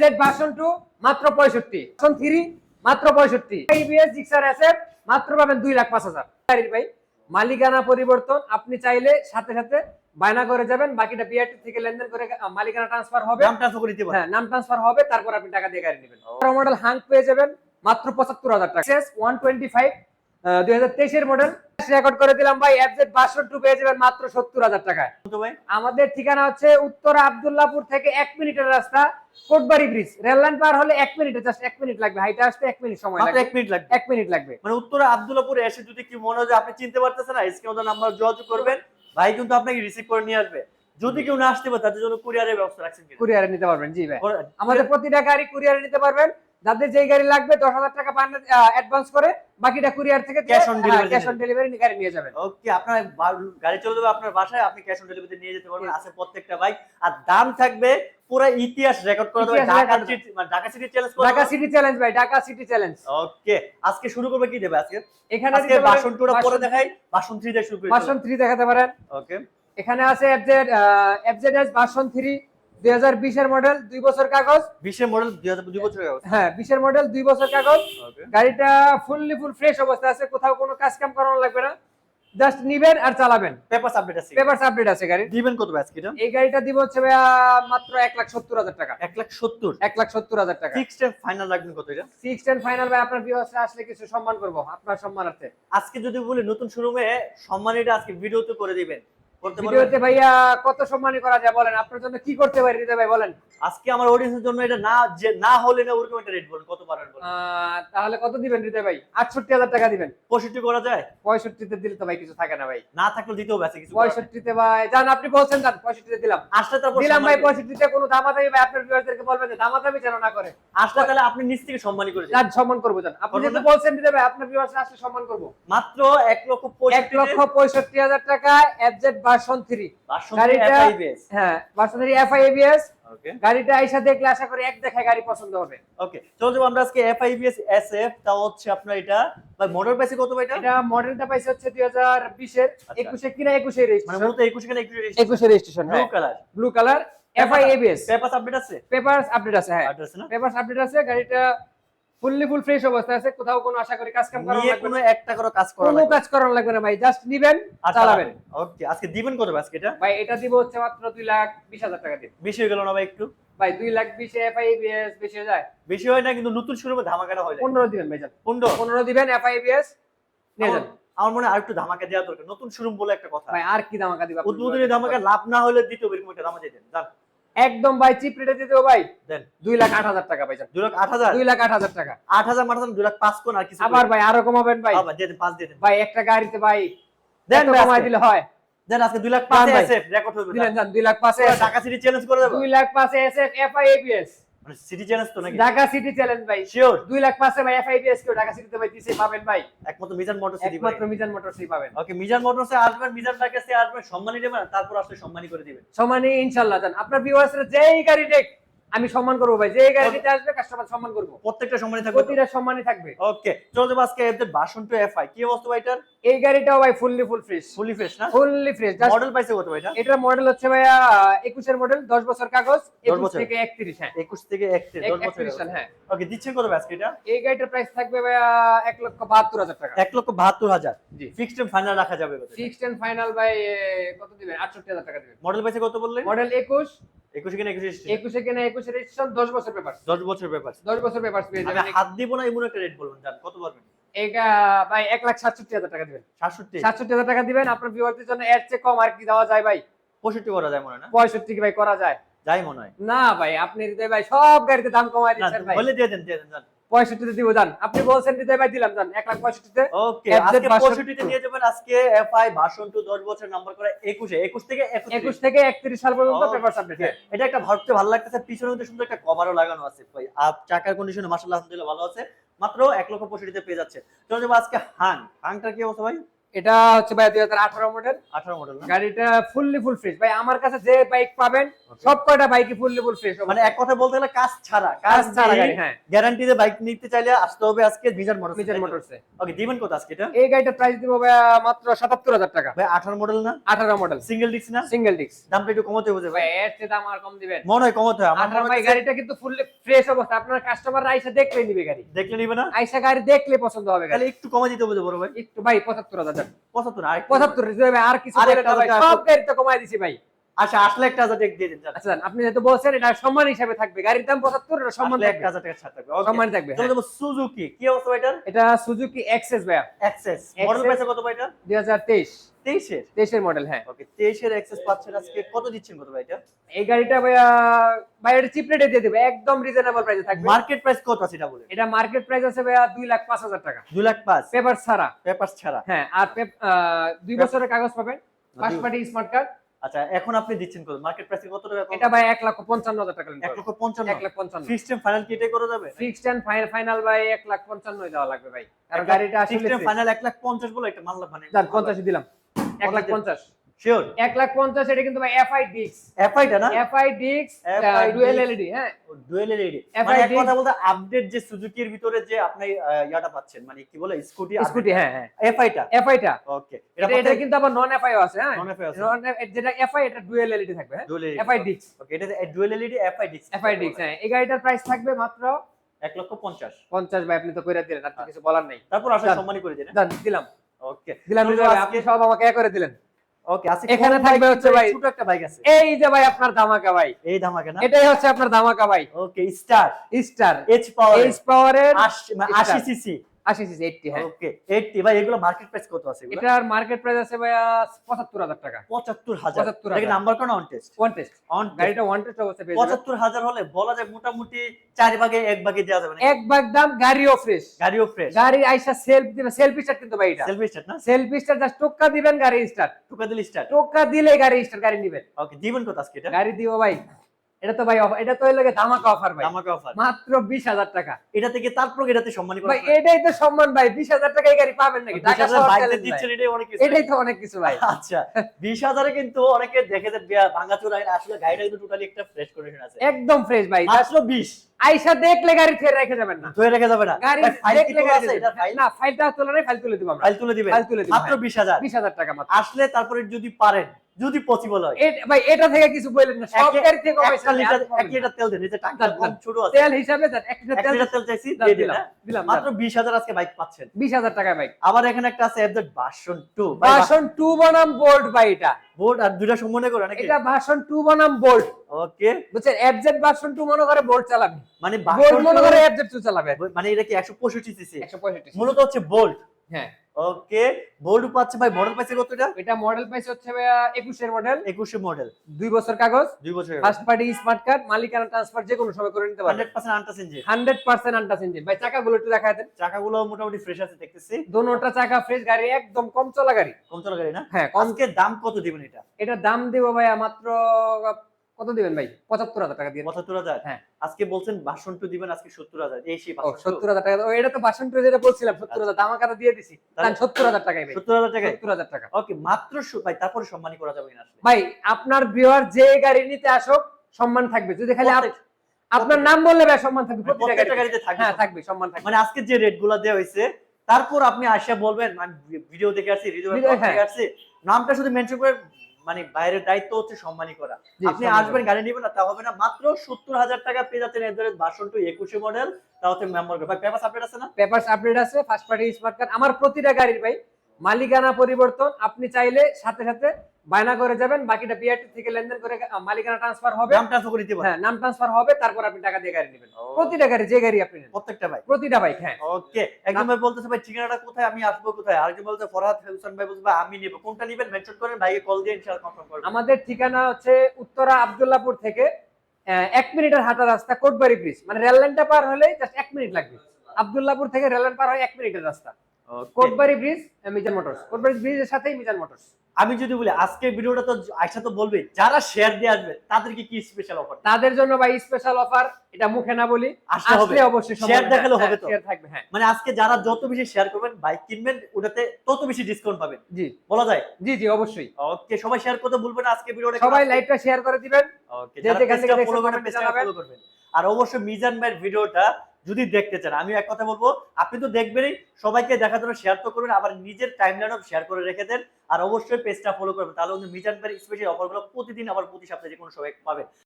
Z version মাত্র পঁয়ষট্টি। Version three মাত্র জিক্সার মাত্র পাবেন লাখ পাঁচ হাজার। গাড়ির ভাই মালিকানা পরিবর্তন আপনি চাইলে সাথে সাথে বায়না করে যাবেন বাকিটা বিআরটি থেকে লেনদেন করে মালিকানা ট্রান্সফার হবে। নাম ট্রান্সফার করে হ্যাঁ নাম ট্রান্সফার হবে তারপর আপনি টাকা দিয়ে গাড়ি নেবেন। মডেল হাঙ্ক পেয়ে যাবেন মাত্র পঁচাত্তর হাজার টাকা। ওয়ান টোয়েন্টি ফাইভ দুই হাজার তেইশের মডেল রেকর্ড করে দিলাম ভাই এফজেড বাষট্টি টু পেয়ে যাবেন মাত্র সত্তর হাজার টাকায়। আমাদের ঠিকানা হচ্ছে উত্তর আব্দুল্লাহপুর থেকে এক মিনিটের রাস্তা কোটবাড়ি ব্রিজ রেল লাইন পার হলে এক মিনিট জাস্ট এক মিনিট লাগবে। হাইটা আসতে এক মিনিট সময় লাগবে। এক মিনিট লাগবে। এক মিনিট লাগবে। মানে উত্তরে আব্দুল্লাপুরে এসে যদি কি মনে হয় আপনি চিনতে পারতেছেন না স্ক্রিনে নাম্বার যোগাযোগ করবেন। ভাই কিন্তু আপনাকে রিসিভ করে নিয়ে আসবে। যদি কেউ না আসতে পারে তাদের জন্য কুরিয়ারের ব্যবস্থা রাখছেন? কুরিয়ারে নিতে পারবেন জি ভাই। আমাদের প্রতিটা গাড়ি কুরিয়ারে নিতে পারবেন। যাদের যেই গাড়ি লাগবে দশ হাজার টাকা অ্যাডভান্স করে বাকিটা কুরিয়ার থেকে Cash on delivery cash on delivery গাড়ি নিয়ে যাবেন। ওকে আপনার গাড়ি চলে যাবে আপনার বাসায় আপনি ক্যাশ অন ডেলিভারিতে নিয়ে যেতে পারবেন। আছে প্রত্যেকটা বাইক আর দাম থাকবে পুরো ইতিহাস রেকর্ড করে দেবে ঢাকা সিটি মানে ঢাকা সিটি চ্যালেঞ্জ করে ঢাকা সিটি চ্যালেঞ্জ ভাই ঢাকা সিটি চ্যালেঞ্জ ওকে আজকে শুরু করবে কি দেবে আজকে? এখানে আজকে বাসন টুটা পরে দেখাই। বাসন 3 দিয়ে শুরু করি ভার্সন থ্রি দেখাতে পারেন। ওকে এখানে আছে FZ FZ S version three দুই বিশের মডেল দুই বছর কাগজ। 20 এর মডেল 2002 বছর হয়ে গেছে হ্যাঁ বিশের মডেল দুই বছর কাগজ। গাড়িটা ফুললি ফুল ফ্রেশ অবস্থা আছে কোথাও কোনো কাজ কাম করানো লাগবে না। জাস্ট নিবেন আর চালাবেন। পেপারস আপডেট আছে। পেপারস আপডেট আছে গাড়ি দিবেন কত এটা? এই গাড়িটা দিব হচ্ছে মাত্র এক লাখ সত্তর হাজার টাকা। 1 লাখ 70 এক লাখ সত্তর হাজার টাকা। ফিক্সড এন্ড ফাইনাল রাখবেন কত এটা? সিক্স টেন ফাইনাল ভাই আপনার ভিউয়ার্সরা আসলে কিছু সম্মান করব আপনার সম্মানার্থে। আজকে যদি বলি নতুন শোরুমে সম্মানীটা আজকে ভিডিওতে করে দিবেন। ভিডিওতে ভাইয়া কত সম্মানী করা যায় বলেন। আপনার জন্য কি করতে পারি হৃদয় ভাই বলেন। আজকে আমার অডিয়েন্সের জন্য এটা না যে না হলে না ওরকম একটা রেট বলুন কত পারেন বলুন? তাহলে কত দিবেন হৃদয় ভাই? আটষট্টি হাজার টাকা দিবেন। 65 করা যায়? পঁয়ষট্টিতে দিলে তো ভাই কিছু থাকে না ভাই। না থাকলে দিতে হবে আছে কিছু করার নেই। পঁয়ষট্টিতে ভাই যান আপনি বলছেন যান পঁয়ষট্টিতে দিলাম। আসলে তারপর দিলাম ভাই সম্মানী করবেন। পঁয়ষট্টিতে কোনো দামাদামি ভাই আপনার ভিউয়ারদেরকে বলবেন যে দামাদামি যেন না করে। আসলে তাহলে আপনি নিচ থেকে সম্মানী করে দিন। সম্মান করব যান। আপনি না? বলছেন হৃদয় ভাই আপনার ভিউয়ার্সরা আসলে সম্মান করব। মাত্র এক লক্ষ এক লক্ষ পঁয়ষট্টি হাজার টাকা এফজেড ভার্সন থ্রি গাড়িটা- গাড়িটা হ্যাঁ ভার্সন থ্রি এফআইএবিএস ওকে গাড়িটা এসে দেখলে আশা করি এক দেখায় গাড়ি পছন্দ হবে। ওকে চলো যাব আমরা আজকে এফআইবিএস এসএফ তাও হচ্ছে আপনার এটা। ভাই মডেল পাইছে কত ভাই এটা? এটা মডেলটা পাইছে হচ্ছে দুই হাজার বিশের একুশে কিনা একুশে মানে রেজিস্ট্রেশন মূলত 21 কেন 21 একুশে registration blue colour blue colour FI ABS papers update আছে? পেপারস আপডেট আছে হ্যাঁ। পেপারস আপডেট আছে গাড়িটা ফুললি ফুল ফ্রেশ অবস্থায় আছে কোথাও কোনো আশা করি কাজ কাম লাগবে কোনো একটা করে কাজ করা কোনো কাজ লাগবে না ভাই জাস্ট নিবেন আর চালাবেন। ওকে আজকে দিবেন কত ভাই আজকে এটা? ভাই এটা দিব হচ্ছে মাত্র দুই লাখ বিশ হাজার টাকা দিন। বেশি হয়ে গেল না ভাই একটু? ভাই দুই লাখ বিশে এফআইএবিএস বেশি হয়ে যায়। বেশি হয় না কিন্তু নতুন শোরুমে ধামাকাটা হয় যায়। পনেরো দিবেন ভাই যান। পনেরো? পনেরো দিবেন এফআইএবিএস নিয়ে যান। আমার মনে হয় আরেকটু ধামাকা দেওয়া দরকার নতুন শোরুম বলে একটা কথা। ভাই আর কি দামাকা দিবা? উদ্বোধনী ধামাকা লাভ না হলে দ্বিতীয় এরকম একটা দিতেন জান একদম ভাই চিপ রেটে দিয়ে দেবো ভাই। দেন। দুই লাখ আট হাজার টাকা ভাই যান দুই লাখ আট হাজার? দুই লাখ আট হাজার টাকা। আট হাজার মাঠাতাম দুই লাখ পাঁচ কোন আর কিছু আবার ভাই আরও কমাবেন ভাই। আবার দিয়ে দেন পাঁচ দিয়ে দেন। ভাই একটা গাড়িতে ভাই দেন ভাই কমাই দিলে হয়। দেন আজকে দুই লাখ পাঁচ এসএফ রেকর্ড হবে দুই লাখ পাঁচে ঢাকা সিটি চ্যালেঞ্জ করে দেবো। দুই লাখ পাঁচে এসএফ এফআই এবিএস মানে সিটি চ্যালেঞ্জ তো নাকি? ঢাকা সিটি চ্যালেঞ্জ ভাই। শিওর দুই লাখ পাঁচে ভাই কেউ ঢাকা সিটিতে ভাই দিছে পাবেন ভাই। একমাত্র মিজান একমাত্র মিজান পাবেন। ওকে মিজান মোটরসে আসবেন মিজান আসবেন সম্মানী দেবেন তারপর আসলে সম্মানী করে দিবেন। সম্মানী আপনার ভিউয়ার্সরা যেই গাড়ি দেখ আমি সম্মান করব ভাই। যেই গাড়ি আসবে কাস্টমার সম্মান করব। প্রত্যেকটা সম্মানী থাকবে প্রতিটা সম্মানই থাকবে। ওকে চলো যাব আজকে এদের বাসন টু এফআই কি অবস্থা ভাই এটার? এই গাড়িটাও ভাই fully full fresh fully fresh না? ফুললি ফ্রেশ মডেল পাইছে কত ভাই এটা? এটার মডেল হচ্ছে ভাইয়া একুশের মডেল দশ বছর কাগজ একুশ বছর। থেকে একত্রিশ হ্যাঁ। একুশ থেকে একত্রিশ দশ বছর হ্যাঁ। ওকে দিচ্ছেন কত ভাই আজকে এটা? এই গাড়িটার প্রাইস থাকবে ভাইয়া এক লক্ষ বাহাত্তর হাজার টাকা। এক লক্ষ বাহাত্তর হাজার। জি। ফিক্সড এন্ড ফাইনাল রাখা যাবে ফিক্সড এন্ড ফাইনাল ভাই কত দিবেন? আটষট্টি হাজার টাকা দিবেন। মডেল পাইছে কত বললেন? মডেল একুশ একুশ কিনা একুশ একুশে কেনা একুশে রেজিস্ট্রেশন দশ বছর পেপার দশ বছর ব্যাপার দশ বছর পেপার পেয়ে যাবেন। হাত দিব না এমন একটা রেট বলবেন জান কত পারবেন ভাই এক লাখ সাতষট্টি হাজার টাকা দিবেন। সাতষট্টি? সাতষট্টি হাজার টাকা দিবেন আপনার ভিউয়ারদের জন্য এর চেয়ে কম আর কি দেওয়া যায় ভাই। পঁয়ষট্টি করা যায় মনে না? পঁয়ষট্টি কি ভাই করা যায়? যাই মনে হয়। না ভাই আপনি হৃদয় ভাই সব গাড়িতে দাম কমাই দিচ্ছেন ভাই। বলে দিয়ে দেন দিয়ে দেন জান পঁয়ষট্টিতে দিব যান আপনি বলছেন দিতে ভাই দিলাম যান এক লাখ পঁয়ষট্টিতে। ওকে আজকে। পঁয়ষট্টিতে নিয়ে যাবেন আজকে এফআই ভাষণ টু দশ বছর নাম্বার করে একুশে। একুশ থেকে একুশ থেকে একত্রিশ সাল পর্যন্ত পেপার সাবমিট এটা একটা ভাবতে ভালো লাগতেছে পিছনে কিন্তু সুন্দর একটা কভারও লাগানো আছে ভাই। আর চাকার কন্ডিশনে মাশাআল্লাহ আলহামদুলিল্লাহ ভালো আছে। মাত্র এক লক্ষ পঁয়ষট্টিতে পেয়ে যাচ্ছে। চলো যাব আজকে হাং। হাংটার কি অবস্থা ভাই? এটা হচ্ছে ভাই দুই হাজার আঠারো মডেল আঠারো মডেল গাড়িটা ফুললি ফুল ফ্রেশ ভাই আমার কাছে যে বাইক পাবেন সব কয়টা বাইকই ফুললি ফুল ফ্রেশ মানে এক কথা বলতে গেলে কাজ ছাড়া কাজ ছাড়া গাড়ি হ্যাঁ। গ্যারান্টিতে বাইক নিতে চাইলে আসতে হবে আজকে মিজান মোটরস মিজান মোটরসে ওকে দিবেন কত আজকে এটা? এই গাড়িটার প্রাইস দিব ভাই মাত্র সাতাত্তর হাজার টাকা। ভাই আঠারো মডেল না? আঠারো মডেল সিঙ্গেল ডিস্ক না? সিঙ্গেল ডিস্ক দামটা একটু কমাতে হবে ভাই। এর চেয়ে দাম আর কম দিবেন। মনে হয় কমাতে হয় আমার ভাই গাড়িটা কিন্তু ফুললি ফ্রেশ অবস্থা। আপনার কাস্টমার আইসা দেখলে নিবে গাড়ি। দেখলে নিবে না? আইসা গাড়ি দেখলে পছন্দ হবে গাড়ি। একটু কমা দিতে হবে বড় ভাই। একটু ভাই পঁচাত্তর হাজার পঁচাত্তর আর আর কিছু ভাই সব গাড়ি কমাই দিছি ভাই। আচ্ছা আসলে একটা হাজার টাকা দিয়ে দিন আচ্ছা আপনি যেহেতু বলছেন এটা সম্মান হিসাবে থাকবে। গাড়ির দাম পঁচাত্তর এটা সম্মান এক হাজার টাকা থাকবে সম্মান থাকবে সুজুকি কি অবস্থা এটার? এটা সুজুকি এক্সেস ভাইয়া। অ্যাক্সেস মডেল Access- কত ভাই এটা দুই হাজার তেইশ। তেইশের? তেইশের মডেল হ্যাঁ। ওকে তেইশের অ্যাক্সেস পাচ্ছেন আজকে। কত দিচ্ছেন কত ভাই এটা? এই গাড়িটা ভাইয়া ভাই এটা চিপ রেটে দিয়ে দেবে। একদম রিজনেবল প্রাইসে থাকবে। মার্কেট প্রাইস কত আছে এটা বলে এটা মার্কেট প্রাইস আছে ভাইয়া দুই লাখ পাঁচ হাজার টাকা। দুই লাখ পাঁচ? পেপার ছাড়া। পেপার ছাড়া? হ্যাঁ আর দুই বছরের কাগজ পাবেন। ফার্স্ট পার্টি স্মার্ট কার্ড আচ্ছা এখন আপনি দিচ্ছেন কত? মার্কেট প্রাইস কত টাকা এটা ভাই এক লাখ পঞ্চান্ন হাজার টাকা এক লক্ষ পঞ্চান্ন? এক লাখ পঞ্চান্ন। ফিক্সড টাইম ফাইনাল কেটে করে যাবে? ফিক্সড এন্ড ফাইনাল ভাই এক লাখ পঞ্চান্ন দেওয়া লাগবে ভাই। কারণ লাখ- গাড়িটা ফিক্সড আসলে টাইম ফাইনাল এক লাখ পঞ্চাশ বলে একটা মানলাম মানে যান পঞ্চাশই দিলাম। এক লাখ পঞ্চাশ। শিওর এক লাখ পঞ্চাশ এটা কিন্তু এফআই ডিক্স এফআইটা না এফআই ডিক্স ডুয়েল এলইডি হ্যাঁ ডুয়েল এলইডি FI মানে কথা বলতে আপডেট যে সুজুকির ভিতরে যে আপনি ইয়াটা পাচ্ছেন মানে কি বলে স্কুটি স্কুটি হ্যাঁ হ্যাঁ এফআইটা এফআইটা ওকে এটা এটা কিন্তু আবার নন আছে হ্যাঁ আছে। যেটা এফআই এটা ডুয়েল এলইডি থাকবে হ্যাঁ ডুয়েল এফআই ডিক্স ওকে এটা ডুয়েল এলইডি এফআই ডিক্স এফআই ডিক্স হ্যাঁ এই গাড়িটার প্রাইস থাকবে মাত্র এক লক্ষ পঞ্চাশ পঞ্চাশ ভাই আপনি তো কইরা দিলেন আর কিছু বলার নাই তারপর আসলে। সম্মানই করে দিলাম ওকে দিলাম আপনি সব আমাকে করে দিলেন। ওকে এখানে থাকবে হচ্ছে ভাই- ছোট একটা বাইক আছে। এই যে ভাই আপনার ধামাকা ভাই। এই ধামাকা না? এটাই হচ্ছে আপনার ধামাকা ভাই। Okay star star H power H পাওয়ারের 80 সিসি আশি সিসি এইটটি হ্যাঁ। ওকে 80 ভাই এগুলো মার্কেট প্রাইস কত আছে এটার মার্কেট প্রাইস আছে ভাইয়া পঁচাত্তর হাজার টাকা। 75000 75000 এটা নাম্বার কোন? On test one test on গাড়িটা ওয়ান টেস্ট অবস্থায় পেয়ে যাবেন। 75000 হলে বলা যায় মোটামুটি চার ভাগে এক ভাগে দেওয়া যাবে এক ভাগ দাম গাড়িও ফ্রেশ গাড়িও ফ্রেশ গাড়ি আইসা সেলফ দিবে। সেলফি স্টার্ট কিন্তু ভাই এটা। সেলফি স্টার্ট না? সেলফি স্টার্ট জাস্ট টোকা দিবেন গাড়ি স্টার্ট টুকা দিল স্টার্ট টোকা দিলে গাড়ি স্টার্ট গাড়ি নিবেন। ওকে দিবেন কত আজকে এটা? গাড়ি দিব ভাই। এটা তো ভাই এটা তো গিয়ে ধামাকা অফার ভাই। আমাকে অফার মাত্র বিশ হাজার টাকা। এটা থেকে তারপর এটাতে সম্মানী ভাই এটাই তো সম্মান ভাই বিশ হাজার টাকা এই গাড়ি পাবেন নাকি? শহর বাইক দিচ্ছেন এটাই অনেক কিছু। এটাই তো অনেক কিছু ভাই। আচ্ছা বিশ হাজারে কিন্তু অনেকে দেখে যে আসলে গাড়িটা কিন্তু টোটালি একটা ফ্রেশ কন্ডিশন আছে। একদম ফ্রেশ ভাই। মাত্র বিশ। আইসা দেখলে গাড়ি ফের রেখে যাবেন না। ধরে রেখে যাবে না। গাড়ি দেখলে গাড়ি আছে? এটা ফাইল না ফাইলটা তোলা নাই ফাইল তুলে দিব আমরা। ফাইল তুলে দিবে ফাইল তুলে দিব, মাত্র। বিশ হাজার। বিশ হাজার টাকা মাত্র। আসলে তারপরে যদি পারেন যদি পসিবল হয়। ভাই এটা থেকে কিছু বললেন না সব গাড়ি থেকে কমাইছেন, লিটার এক লিটার তেল দেন যে টাকা কম ছোট আছে। তেল হিসাবে দেন এক লিটার তেল লিটার তেল চাইছি দিয়ে দিলাম? দিলাম মাত্র বিশ হাজার আজকে বাইক পাচ্ছেন। বিশ হাজার টাকায় বাইক আবার এখানে একটা আছে FZ version two. Version two বনাম বোল্ট ভাই এটা। বোর্ড আর দুইটা সম্বন্ধে করে নাকি? এটা ভার্সন টু বনাম বোল্ট। ওকে। বুঝছেন এফজেড ভার্সন টু মনে করে বোল্ট চালাবে। মানে বোল্ট মনে করে এফজেড টু চালাবে। মানে এটা কি একশো পঁয়ষট্টি সিসি একশো পঁয়ষট্টি মূলত হচ্ছে বোল্ট। হ্যাঁ। ওকে পাচ্ছে ভাই মডেল পাচ্ছে কত এটা মডেল পাইছে হচ্ছে একুশের মডেল একুশে মডেল দুই বছর কাগজ। দুই বছর ফার্স্ট পার্টি স্মার্ট কার্ড মালিকানা ট্রান্সফার যে কোনো সময় করে নিতে পারবেন hundred percent untouched engine hundred percent untouched engine ভাই চাকাগুলো একটু দেখা দেন। চাকাগুলো মোটামুটি ফ্রেশ আছে দেখতেছি। দোনোটা চাকা ফ্রেশ গাড়ি একদম কম চলা গাড়ি। কম চলা গাড়ি না? হ্যাঁ কম আজকে দাম কত দিবেন এটা? এটা দাম দিব ভাইয়া মাত্র কত দিবেন ভাই? পঁচাত্তর হাজার টাকা দিয়ে। পঁচাত্তর হাজার? হ্যাঁ। আজকে বলছেন ভাষণ টু দিবেন আজকে সত্তর হাজার। এই সেই সত্তর হাজার টাকা। ও এটা তো বাসন টু যেটা বলছিলাম সত্তর হাজার। দামা কাটা দিয়ে দিছি। তাহলে- সত্তর হাজার টাকায় ভাই। সত্তর হাজার টাকায়? সত্তর হাজার টাকা। ওকে মাত্র ভাই তারপরে সম্মানী করা যাবে কিনা ভাই আপনার বিহার যে গাড়ি নিতে আসুক সম্মান থাকবে। যদি খালি আপনার নাম বললে ভাই সম্মান থাকবে। প্রত্যেকটা গাড়িতে। থাকবে হ্যাঁ থাকবে সম্মান থাকবে। মানে আজকে যে রেটগুলা দেওয়া হয়েছে তারপর আপনি আসিয়া বলবেন আমি ভিডিও দেখে আসছি রিভিউ দেখে হ্যাঁ। আসছি নামটা শুধু মেনশন করে মানে বাইরের দায়িত্ব হচ্ছে সম্মানী করা। আপনি আসবেন গাড়ি নেবেন না তা হবে না। মাত্র সত্তর হাজার টাকা পেয়ে যাচ্ছেন এদের বাসন টু একুশে মডেল তা হচ্ছে মেম্বার ভাই পেপার আপডেট আছে না? পেপার আপডেট আছে ফার্স্ট পার্টি স্মার্ট কার্ড আমার প্রতিটা গাড়ির ভাই মালিকানা পরিবর্তন আপনি চাইলে সাথে সাথে বায়না করে যাবেন বাকিটা বিআরটি থেকে লেনদেন করে মালিকানা ট্রান্সফার হবে। দাম ট্রান্সফার করে পারেন হ্যাঁ নাম ট্রান্সফার হবে তারপর আপনি টাকা দিয়ে গাড়ি নেবেন। প্রতিটা গাড়ি যে গাড়ি আপনি নেন প্রত্যেকটা ভাই প্রতিটা বাইক হ্যাঁ। ওকে একজন ভাই বলতেছে ভাই ঠিকানাটা কোথায়? আমি আসব কোথায়? আরেকজন বলতে ফরহাদ হোসেন ভাই বলছে আমি নিব। কোনটা নিবেন? মেনশন করেন ভাইকে কল দিয়ে ইনশাআল্লাহ কনফার্ম করবেন আমাদের ঠিকানা হচ্ছে উত্তরা আবদুল্লাপুর থেকে এক মিনিটের হাঁটা রাস্তা কোটবাড়ি ব্রিজ মানে রেল লাইনটা পার হলেই জাস্ট এক মিনিট লাগবে। আবদুল্লাপুর থেকে রেল লাইন পার হয় এক মিনিটের রাস্তা. Kotbari bridge Mizan motors. Kotbari ব্রিজের সাথেই মিজান মোটরস। আমি যদি বলি আজকে ভিডিওটা তো আয়সা তো বলবে যারা শেয়ার দিয়ে আসবে তাদেরকে কি স্পেশাল অফার তাদের জন্য ভাই স্পেশাল অফার এটা মুখে না বলি আসলে অবশ্যই Share দেখালে হবে তো? শেয়ার থাকবে হ্যাঁ। মানে আজকে যারা যত বেশি শেয়ার করবেন বাইক কিনবেন ওটাতে তত বেশি ডিসকাউন্ট পাবেন। জি। বলা যায়? জি জি অবশ্যই। ওকে সবাই শেয়ার করতে ভুলবেন না আজকে ভিডিওটা সবাই লাইভটা শেয়ার করে দিবেন। ওকে যারা। ফলো করবেন। আর অবশ্যই মিজান ভাইয়ের ভিডিওটা যদি দেখতে চান। আমি এক কথা বলব, আপনি তো দেখবেনই, সবাইকে দেখার জন্য শেয়ার তো করবেন, আবার নিজের টাইম টাইমলাইনও শেয়ার করে রেখে দেন। আর অবশ্যই পেজটা ফলো করবেন, তাহলে কিন্তু মিজান ভাইয়ের স্পেশাল অফারগুলো প্রতিদিন আবার প্রতি সপ্তাহে যে কোনো সময় পাবেন।